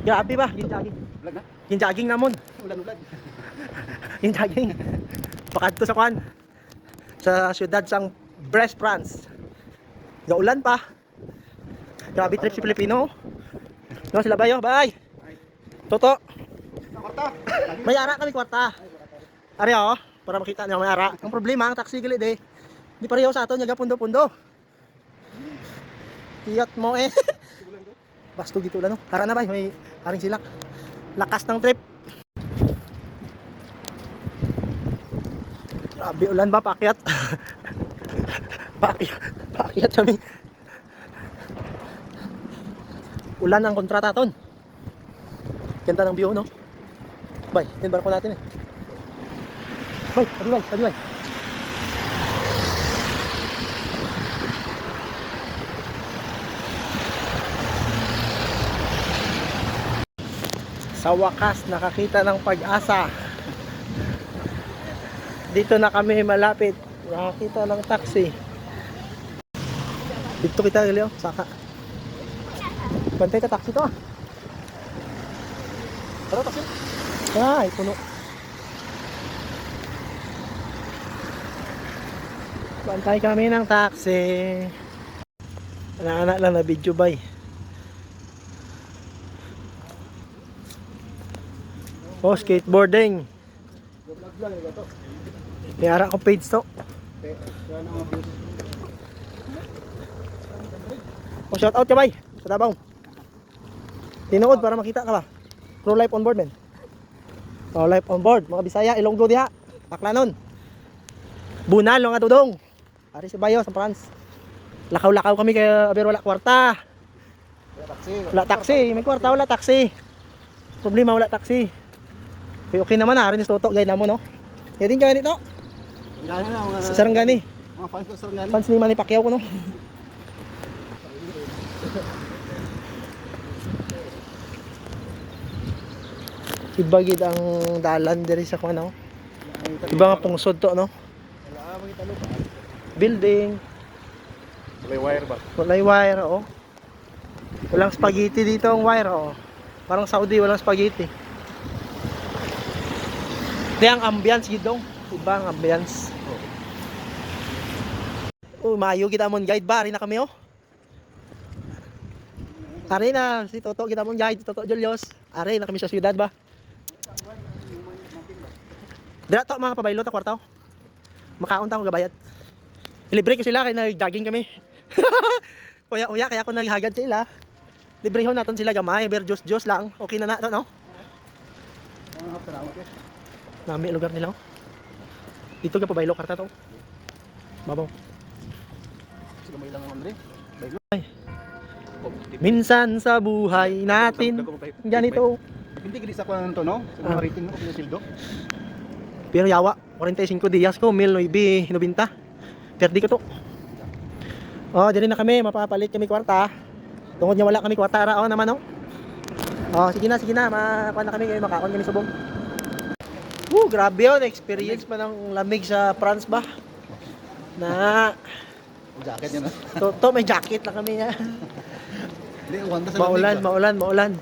Grabe ba? Yung jogging. Vlog na? Yung jogging namon. Ulan-ulan. Yung jogging. Pakadto sa kwan. Sa syudad sang Brest, France. Gaulan pa. Grabe trip si Pilipino. No, sila bayo. Bye. Toto. Kwarta. May ara kami kwarta. Ari oh, para makita niyo may ara. Ang problema ang taxi gilid eh. Di pareho sa ato nya pundo-pundo. Iyot mo eh. Basto gito lang no. Tara na bay, may aring silak. Lakas ng trip. Grabe ulan ba pakyat? pakyat. Pakyat kami. Ulan ang kontrata ton. Ganda ng view no. Bay, yung barko natin eh. Bay, sabi bay, sabi bay. Sa wakas, nakakita ng pag-asa. Dito na kami malapit. Nakakita ng taxi. Dito kita, Leo. Saka. Bantay ka taxi to ah. Tara, taxi. Ay, puno. Bantay kami ng taxi. Anak-anak lang na video bay. Oh, skateboarding. Vlog lang ito to. May ara ko page to. Oh, shout out ka bay. Sa Davao. Tinuod para makita ka ba? Pro life on board men. Pro life on board. Mga Bisaya, Ilonggo diha. Baklanon. Bunal nga tudong. Ari si Bayo sa France. Lakaw-lakaw kami kay aber wala kwarta. Kaya taxi. Wala taxi, may kwarta wala taxi. Problema wala taxi. Okay, okay naman na, rin Toto, gaya na mo no. Kaya din gaya nito, Gano'n na mga... sa Sarangani. Mga fans ko sa Sarangani. Fans ni Manny Pacquiao ko no. Iba gid ang dalan diri sa kuno. Iba nga pungsod to no. Building, May wire ba? walay wire oh. Walang spaghetti dito ang wire oh. Parang Saudi walang spaghetti. Di ang ambience gid dong. Iba ang ambience. Oh, mayo kita mon guide ba? Na kami oh. Ari na si Toto kita mon guide, Toto Julius. Ari na kami sa siyudad ba? Dira to mga pabaylo ta kwartaw. Makaon ta ko gabayad. Libre ko sila kay nag-jogging kami. Uya-uya kaya ako naghagad sila. Librehon naton sila gamay, ber juice juice lang. Okay na na no? Eh. Nami lugar nila. oh. Dito ka pabaylo karta to. Babaw. Sige may ilang Andre. Baylo. Ay. Minsan sa buhay natin ganito. Hindi gini sa kuan to no? Sa Ah. mga rating mo kung sildo. Pero yawa, 45 días ko, 1990. Perdi ko to. Oh, diri na kami, mapapalit kami kwarta. Tungod niya wala kami kwarta ra oh naman oh. Oh, sige na, sige na, makuha na kami kayo makaon kami subong. Woo, grabe yun, experience pa ng lamig sa France ba? Na, Jacket niya na. to, to may jacket na kami niya. Hindi, wanda sa Maulan, lamig, maulan, maulan.